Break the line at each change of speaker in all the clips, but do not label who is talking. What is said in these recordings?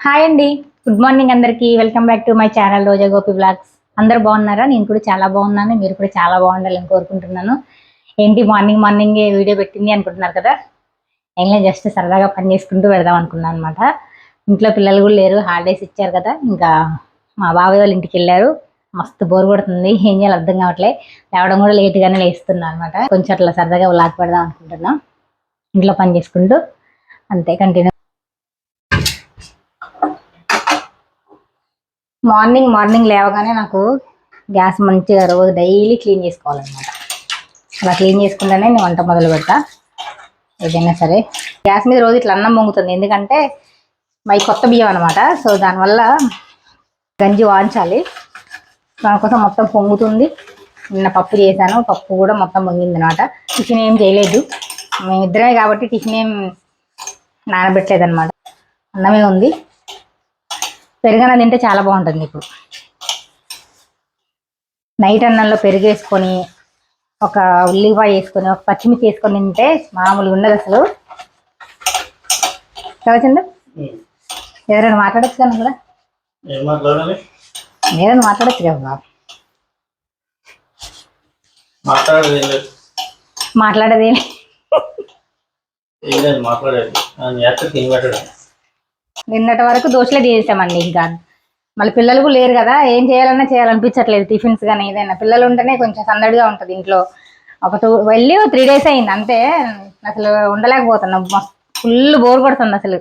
Hi అండి. Good morning అందరికీ. Welcome back to my channel Roja Gopi blogs అందరు బాగున్నారా? నేను కూడా చాలా బాగున్నాను. మీరు కూడా చాలా బాగుండాలని కోరుకుంటున్నాను. ఏంటి మార్నింగ్ మార్నింగ్ వీడియో పెట్టింది అనుకుంటున్నారు కదా? నేను జస్ట్ సరదాగా పని చేసుకుంటూ పెడదాం అనుకున్నాను అనమాట ఇంట్లో పిల్లలు కూడా లేరు హాలిడేస్ ఇచ్చారు కదా. ఇంకా మా బాబాయ్ వాళ్ళ ఇంటికి వెళ్ళారు. మస్తు బోర్ కొడుతుంది. ఏం చేయాలి అర్థం కావట్లే. లేవడం కూడా లేట్గానే లేస్తున్నాను అనమాట కొంచెం అట్లా సరదాగా లాక్ పెడదాం అనుకుంటున్నాం. ఇంట్లో పని చేసుకుంటూ అంతే కంటిన్యూ మార్నింగ్ మార్నింగ్ లేవగానే నాకు గ్యాస్ మంచిగా రోజు డైలీ క్లీన్ చేసుకోవాలన్నమాట. అలా క్లీన్ చేసుకుంటేనే నేను వంట మొదలు పెడతా. ఏదైనా సరే. గ్యాస్ మీద రోజు ఇట్లా అన్నం పొంగుతుంది. ఎందుకంటే మై కొత్త బియ్యం అనమాట సో దానివల్ల గంజి వాంచాలి దానికోసం మొత్తం పొంగుతుంది. నిన్న పప్పు చేశాను. పప్పు కూడా మొత్తం పొంగింది అనమాట టిఫిన్ ఏం చేయలేదు. మేమిద్దరమే కాబట్టి టిఫిన్ ఏం నానబెట్టలేదు అనమాట అన్నమే ఉంది. పెరుగన్న తింటే చాలా బాగుంటుంది ఇప్పుడు. నైట్ అన్నంలో పెరుగు వేసుకొని ఒక ఉల్లిపాయ వేసుకొని ఒక పచ్చిమిర్చి వేసుకొని తింటే మామూలుగా ఉండదు అసలు. చదవచ్చిందా ఎవరైనా మాట్లాడచ్చు కదా కూడా? ఏదైనా మాట్లాడచ్చు కదా బాబు?
మాట్లాడేది ఏం లేదు.
మాట్లాడేది నిన్నటి వరకు దోశలే చేసామండి ఇంకా. మళ్ళీ పిల్లలు కూడా లేరు కదా ఏం చేయాలన్నా చేయాలనిపించట్లేదు టిఫిన్స్ కానీ ఏదైనా. పిల్లలు ఉంటేనే కొంచెం సందడిగా ఉంటుంది ఇంట్లో. ఒక టూ వెళ్ళి త్రీ డేస్ అయింది అంతే. అసలు ఉండలేకపోతున్నాం. ఫుల్ బోర్ కొడుతుంది అసలు.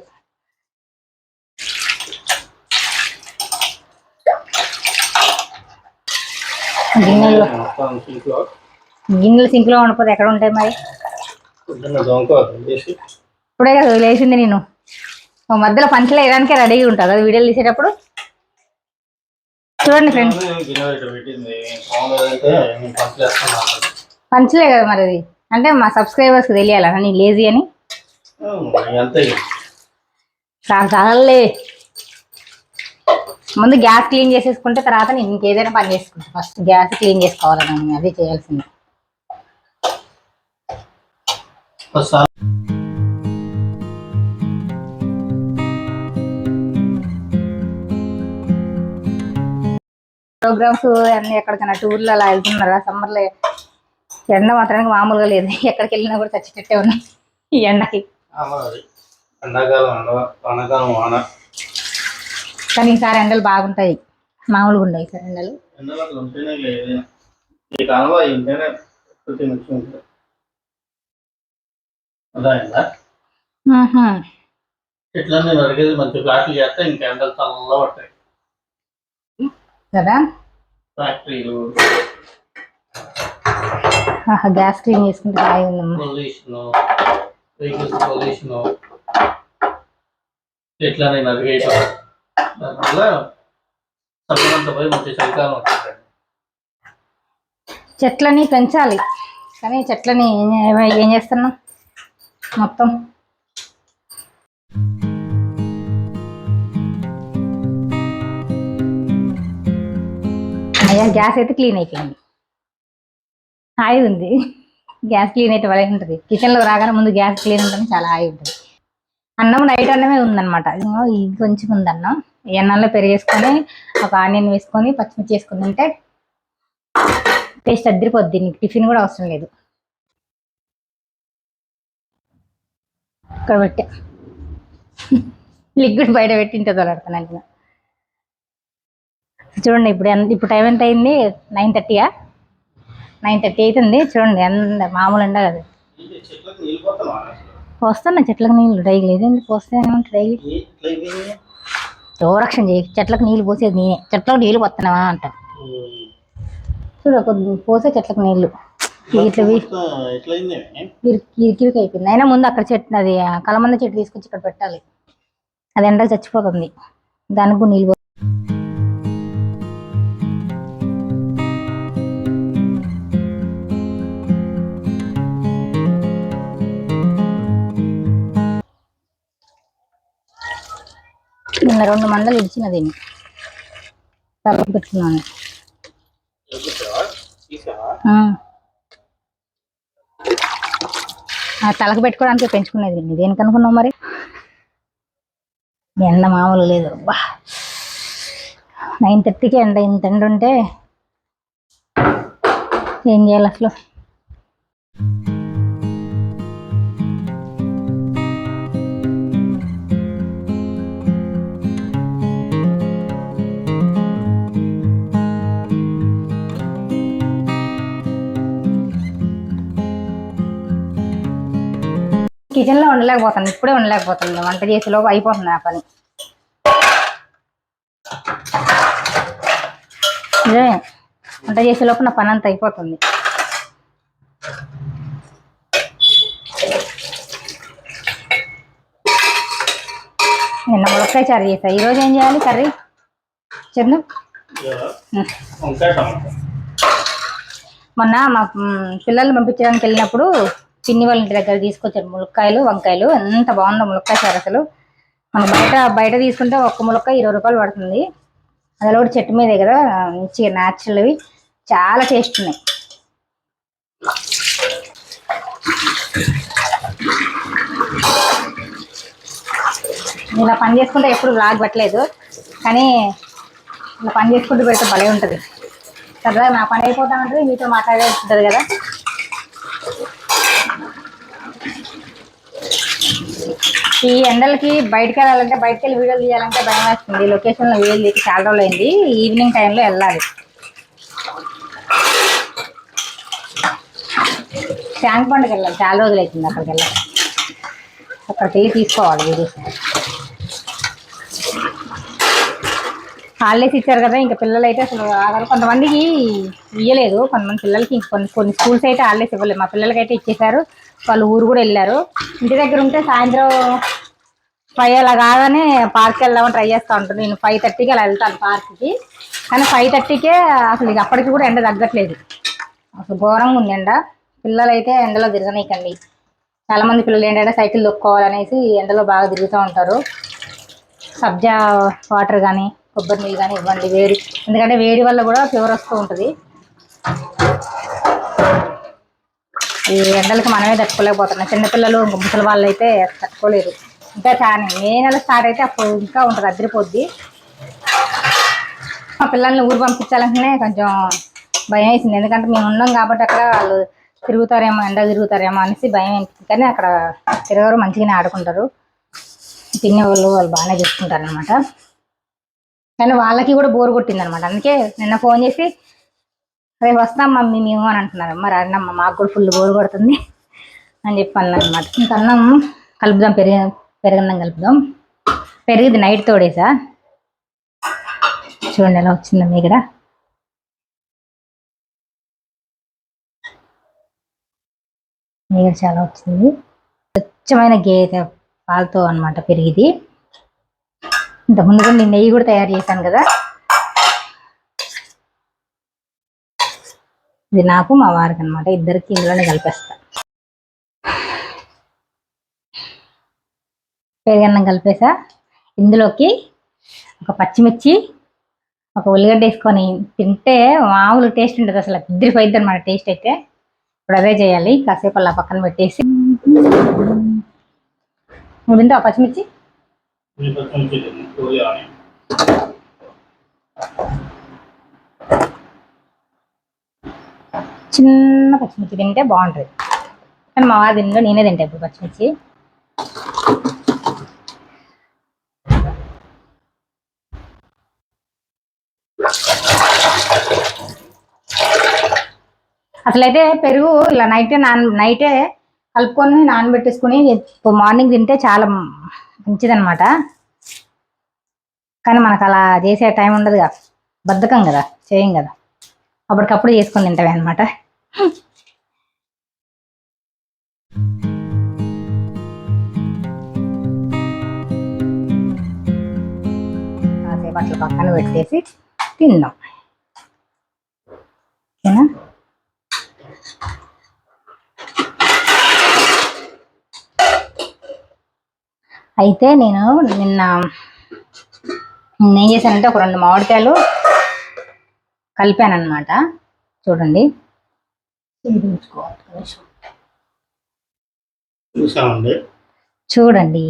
గిన్నెలు గిన్నెలు సింక్లో ఉండిపోతే ఎక్కడ ఉంటాయి మరి? ఇప్పుడే కదా లేచింది నేను. మధ్యలో పంచలు వేయడానికే రెడీగా ఉంటుంది. అది వీడియోలు తీసేటప్పుడు చూడండి ఫ్రెండ్స్ పంచలే కదా మరి అది. అంటే మా సబ్స్క్రైబర్స్కి తెలియాలా? నేను లేజీ అని. చాలా ముందు గ్యాస్ క్లీన్ చేసేసుకుంటే తర్వాత నేను ఇంకేదైనా పని చేసుకుంటాను ఫస్ట్ గ్యాస్ క్లీన్ చేసుకోవాలి నేను అది చేయాల్సింది. ప్రోగ్రామ్స్ అన్ని ఎక్కడికైనా టూర్లు అలా వెళ్తున్నారా? సమ్మర్లో ఎండ మాత్రానికి మామూలుగా లేదు. ఎక్కడికి వెళ్ళినా కూడా చచ్చేటట్టే ఉన్నాం. ఈ ఎండకి. కానీ ఈసారి ఎండలు బాగుంటాయి. మామూలుగా ఉండవు ఈసారి ఎండలు. మ్హూ.
చెట్లన్నీ నరికేది మంచి ఫ్లాట్లు చేస్తే ఇంకా ఎండలు చల్లగా పడతాయి
కదా? గ్యాస్ క్లీన్ చేసుకుంటే బాగా ఉందమ్మా.
చెట్లని నరికేయటం. దానివల్ల చల్లమంతా పోయి మంచి చలికాలం వస్తుంది.
చెట్లని పెంచాలి. కానీ చెట్లని ఏం చేస్తున్నాం? మొత్తం అయ్యా గ్యాస్ అయితే క్లీన్ అయిపోయింది. హాయి ఉంది. గ్యాస్ క్లీన్ అయితే వలే ఉంటుంది. కిచెన్లో రాగానే ముందు గ్యాస్ క్లీన్ ఉంటుంది చాలా హాయి ఉంటుంది. అన్నం నైట్ అన్నమే ఉందన్నమాట. ఇది కొంచెం ఉంది అన్నం. ఈ అన్నంలో పెరిగేసుకొని ఒక ఆనియన్ వేసుకొని పచ్చిమిర్చి వేసుకుని తింటే టేస్ట్ అద్దరిపోద్ది. నీకు టిఫిన్ కూడా అవసరం లేదు. ఇక్కడ పెట్టా. లిక్విడ్ బయట పెట్టి ఇంట్లో తొలడుతున్నాను చూడండి ఇప్పుడు ఎంత ఇప్పుడు టైం ఎంత అయింది నైన్ థర్టీయా నైన్ థర్టీ అవుతుంది చూడండి ఎంత మామూలు ఎండ కదా.
పోస్తాను చెట్లకు నీళ్ళు.
డైలీ ఏదండి పోస్తే ఏమంటే డైలీ
ఏ చేయ.
రక్షణ చెట్లకు నీళ్ళు పోసేది నేనే. చెట్లకు నీళ్ళు పోతున్నావా అంట. చూడు పోసే చెట్లకు నీళ్ళు. ఇట్లా ఇరికిరికి అయిపోయింది. అయినా ముందు అక్కడ చెట్టు అది కలమంద చెట్టు తీసుకొచ్చి ఇక్కడ పెట్టాలి. అది ఎండకు చచ్చిపోతుంది. దానికి నీళ్ళు నిన్న రెండు మందలు ఇడిచినది తలకు పెట్టుకున్నాను. ఆ. తలకు పెట్టుకోవడానికి పెంచుకునేది దేనికి అనుకున్నావు మరి? ఎండ మామూలు లేదు. బా నైన్ థర్టీకి ఎండ ఇంత ఎండ ఉంటే ఏం చేయాలి అసలు? కిచెన్లో ఉండలేకపోతాను. ఇప్పుడే ఉండలేకపోతుంది వంట చేసేలోపు అయిపోతుంది ఆ పని. వంట చేసేలోపు నా పని అంతా అయిపోతుంది. నిన్న ములక్కాయ చారు చేసా ఈరోజు ఏం చేయాలి కర్రీ? చందు? మొన్న మ్, పిల్లల్ని పంపించడానికి వెళ్ళినప్పుడు చిన్ని వాళ్ళ ఇంటి దగ్గర తీసుకొచ్చారు ములక్కాయలు వంకాయలు. ఎంత బాగుందో ములక్కాయ సార్ అసలు. మన బయట బయట తీసుకుంటే ఒక్క ములక్కాయ ఇరవై రూపాయలు పడుతుంది. అది కూడా చెట్టు మీదే కదా మంచిగా న్యాచురల్వి చాలా టేస్ట్ ఉన్నాయి. ఇలా పని చేసుకుంటే ఎప్పుడు లాగ్ పెట్టలేదు. కానీ ఇలా పని చేసుకుంటూ పెడితే భలే ఉంటుంది. సరదాగా నా పని అయిపోతా ఉంటుంది మీతో మాట్లాడే ఉంటుంది కదా. ఈ ఎండలకి బయటకు వెళ్ళాలంటే బయటకు వెళ్ళి వీడియోలు తీయాలంటే భయం వేస్తుంది. లొకేషన్లో వీడియోలు తీసి చాలా రోజులు అయింది. ఈవినింగ్ టైంలో వెళ్ళాలి. ట్యాంక్ బండ్కి వెళ్ళాలి. చాలా రోజులు అవుతుంది అక్కడికి వెళ్ళాలి. అక్కడికి వెళ్ళి తీసుకోవాలి వీడియోస్. హాలిడేస్ ఇచ్చారు కదా ఇంకా పిల్లలు అయితే అసలు ఆగరు కొంతమందికి ఇవ్వలేదు కొంతమంది పిల్లలకి కొన్ని కొన్ని స్కూల్స్ అయితే హాలిడేస్ ఇవ్వలేదు. మా పిల్లలకి అయితే ఇచ్చేసారు వాళ్ళు ఊరు కూడా వెళ్ళారు. ఇంటి దగ్గర ఉంటే సాయంత్రం ఫైవ్ అలా కాగానే పార్క్కి వెళ్దామని ట్రై చేస్తూ ఉంటాను నేను ఫైవ్ థర్టీకి అలా వెళ్తాను పార్క్కి కానీ ఫైవ్ థర్టీకే అసలు ఇక అప్పటికి కూడా ఎండ తగ్గట్లేదు. అసలు ఘోరంగా ఉంది ఎండ. పిల్లలు అయితే ఎండలో తిరగనీకండి చాలా మంది పిల్లలు ఏంటంటే సైకిల్ దొక్కోవాలనేసి ఎండలో బాగా తిరుగుతూ ఉంటారు. సబ్జా వాటర్ కానీ కొబ్బరి నీళ్ళు కానీ ఇవ్వండి వేడి. ఎందుకంటే వేడి వల్ల కూడా ఫీవర్ వస్తూ ఉంటుంది. ఈ ఎండలకి మనమే తట్టుకోలేకపోతున్నాం. చిన్నపిల్లలు ముసలి వాళ్ళు అయితే తట్టుకోలేరు. ఇంకా చాలా మే నెల స్టార్ట్ అయితే అప్పుడు ఇంకా ఉంటుంది అద్దరిపోద్ది మా పిల్లల్ని ఊరు పంపించాలంటేనే కొంచెం భయం వేసింది. ఎందుకంటే మేము ఉన్నాం కాబట్టి అక్కడ వాళ్ళు తిరుగుతారేమో ఎండ తిరుగుతారేమో అనేసి భయం వేసింది. కానీ అక్కడ తిరగరు మంచిగానే ఆడుకుంటారు. తినేవాళ్ళు వాళ్ళు వాళ్ళు బాగానే చూసుకుంటారు అనమాట కానీ వాళ్ళకి కూడా బోర్ కొట్టింది అనమాట అందుకే నిన్న ఫోన్ చేసి రేపు వస్తాం మమ్మీ మేము అని అంటున్నారు. మరి అన్నమ్మ మాకు కూడా ఫుల్ బోర్ కొడుతుంది అని చెప్పి అన్నాను అనమాట ఇంకా అన్నం కలుపుదాం పెరిగి పెరగన్నం కలుపుదాం. పెరిగింది నైట్ తోడేసా చూడండి ఎలా వచ్చిందో మీ ఇక్కడ చాలా వచ్చింది. స్వచ్ఛమైన గేదె పాలతో అన్నమాట పెరిగిది. ఇంత ముందుగా కూడా నేను నెయ్యి కూడా తయారు చేశాను కదా. ఇది నాకు మా వారికి అనమాట ఇద్దరికి ఇందులోనే కలిపేస్తా. పెరుగన్నం కలిపేసా. ఇందులోకి ఒక పచ్చిమిర్చి ఒక ఉల్లిగడ్డ వేసుకొని తింటే మామూలు టేస్ట్ ఉంటుంది అసలు. ఇద్దరిపోయింది అనమాట టేస్ట్ అయితే. ఇప్పుడు అదే చేయాలి. కాసేపు అలా పక్కన పెట్టేసి. నువ్వు తింటావు పచ్చిమిర్చి?
ఇది ఆనియన్
చిన్న పచ్చిమిర్చి తింటే బాగుంటుంది. కానీ మా వారు తింటే నేనే తింటా ఇప్పుడు పచ్చిమిర్చి. అసలైతే పెరుగు ఇలా నైటే నాన్ నైటే కలుపుకొని నానబెట్టేసుకుని మార్నింగ్ తింటే చాలా మంచిదన్నమాట. కానీ మనకు అలా చేసే టైం ఉండదుగా. బద్ధకం కదా చేయం కదా. అప్పటికప్పుడు చేసుకొని తింటామే అనమాట కాసేపు అట్లా పక్కన పెట్టేసి తిందాం. ఓకేనా? అయితే నేను నిన్న నిన్న ఏం చేశానంటే ఒక రెండు మామిడికాయలు కలిపాను అనమాట చూడండి చూడండి.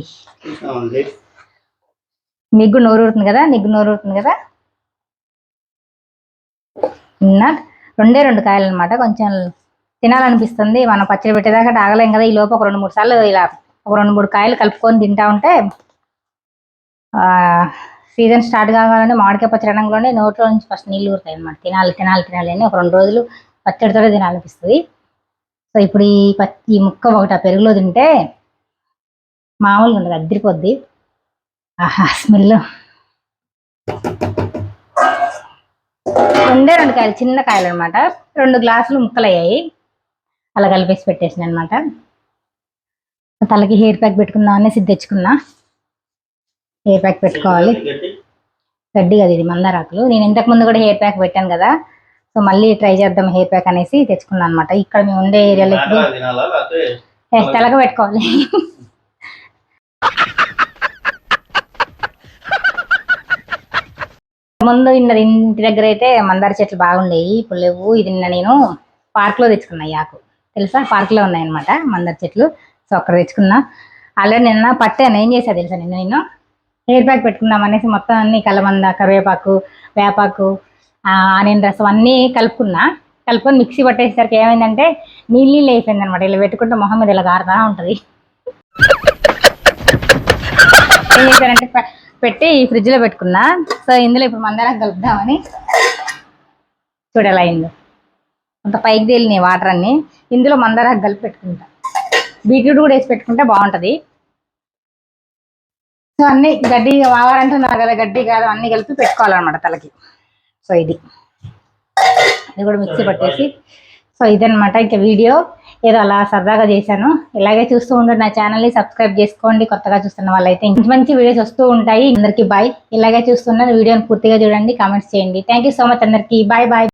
చూసామండి?
మీకు కూడా నోరు ఊరుతుంది కదా? నీకు నోరు ఊరుతుంది కదా? నిన్న రెండే రెండు కాయలు అనమాట కొంచెం తినాలనిపిస్తుంది. మనం పచ్చడి పెట్టేదాకా ఆగలేం కదా. ఈ లోపు ఒక రెండు మూడు సార్లు ఇలా ఒక రెండు మూడు కాయలు కలుపుకొని తింటా ఉంటే సీజన్ స్టార్ట్ కాగానే మామిడికాయ పచ్చడి అనగానే నోట్లో నుంచి ఫస్ట్ నీళ్ళు ఊరుతాయి అనమాట తినాలి తినాలి తినాలి అని ఒక రెండు రోజులు పచ్చడితోనే తినాలనిపిస్తుంది. సో ఇప్పుడు ఈ పచ్చి ఈ ముక్క ఒకటి ఆ పెరుగులో తింటే మామూలుగా ఉండదు అద్దరిపోద్ది. ఆహా స్మెల్. రెండే రెండు కాయలు చిన్న కాయలు అనమాట రెండు గ్లాసులు ముక్కలు అయ్యాయి. అలా కలిపేసి పెట్టేసిన అనమాట తలకి హెయిర్ ప్యాక్ పెట్టుకుందామని అనేసి తెచ్చుకున్నా. హెయిర్ ప్యాక్ పెట్టుకోవాలి. గడ్డి కదా ఇది మందారాకులు నేను ఇంతకు ముందు కూడా హెయిర్ ప్యాక్ పెట్టాను కదా సో మళ్ళీ ట్రై చేద్దాం హెయిర్ ప్యాక్ అనేసి తెచ్చుకున్నాను అనమాట ఇక్కడ మేము ఉండే ఏరియాలో ఇప్పుడు తెలగ పెట్టుకోవాలి. ముందు ఇన్న ఇంటి దగ్గర అయితే మందార చెట్లు బాగుండేవి ఇప్పుడు లేవు. ఇది నిన్న నేను పార్క్లో తెచ్చుకున్నా ఆకు. తెలుసా? పార్క్లో ఉన్నాయన్నమాట మందార చెట్లు. సో అక్కడ తెచ్చుకున్నా. ఆల్రెడీ నిన్న పట్టాను. ఏం చేసా తెలుసా నిన్న నేను? హెయిర్ ప్యాక్ పెట్టుకుందాం అనేసి మొత్తం అన్ని కలబంద కరివేపాకు వేపాకు ఆనియన్ రసం అన్నీ కలుపుకున్నా. కలుపుకొని మిక్సీ పట్టేసరికి ఏమైందంటే నీళ్ళు నీళ్ళు అయిపోయింది అనమాట ఇలా పెట్టుకుంటే మొహం మీద ఇలా గారుతా ఉంటుంది. ఏం చేశారంటే పెట్టి ఈ ఫ్రిడ్జ్లో పెట్టుకున్నా. సో ఇందులో ఇప్పుడు మందారం కలుపుదామని. చూడు అయిందో. అంత పైకి తేలినాయి వాటర్ అన్ని. ఇందులో మందారాకు కలిపి పెట్టుకుంటా. బీట్రూట్ కూడా వేసి పెట్టుకుంటే బాగుంటుంది. సో అన్ని గడ్డి కావాలంటున్నారు కదా గడ్డి కాదు అన్ని కలిపి పెట్టుకోవాలన్నమాట తలకి. సో ఇది. ఇది కూడా మిక్సీ పట్టేసి. సో ఇదనమాట ఇంకా వీడియో. ఏదో అలా సరదాగా చేశాను. ఇలాగే చూస్తూ ఉండండి నా ఛానల్ని సబ్స్క్రైబ్ చేసుకోండి. కొత్తగా చూస్తున్న వాళ్ళైతే మంచి మంచి వీడియోస్ వస్తూ ఉంటాయి. అందరికీ బాయ్ ఇలాగే చూస్తున్న వీడియోని పూర్తిగా చూడండి కామెంట్స్ చేయండి. థ్యాంక్ యూ సో మచ్ అందరికీ. Bye bye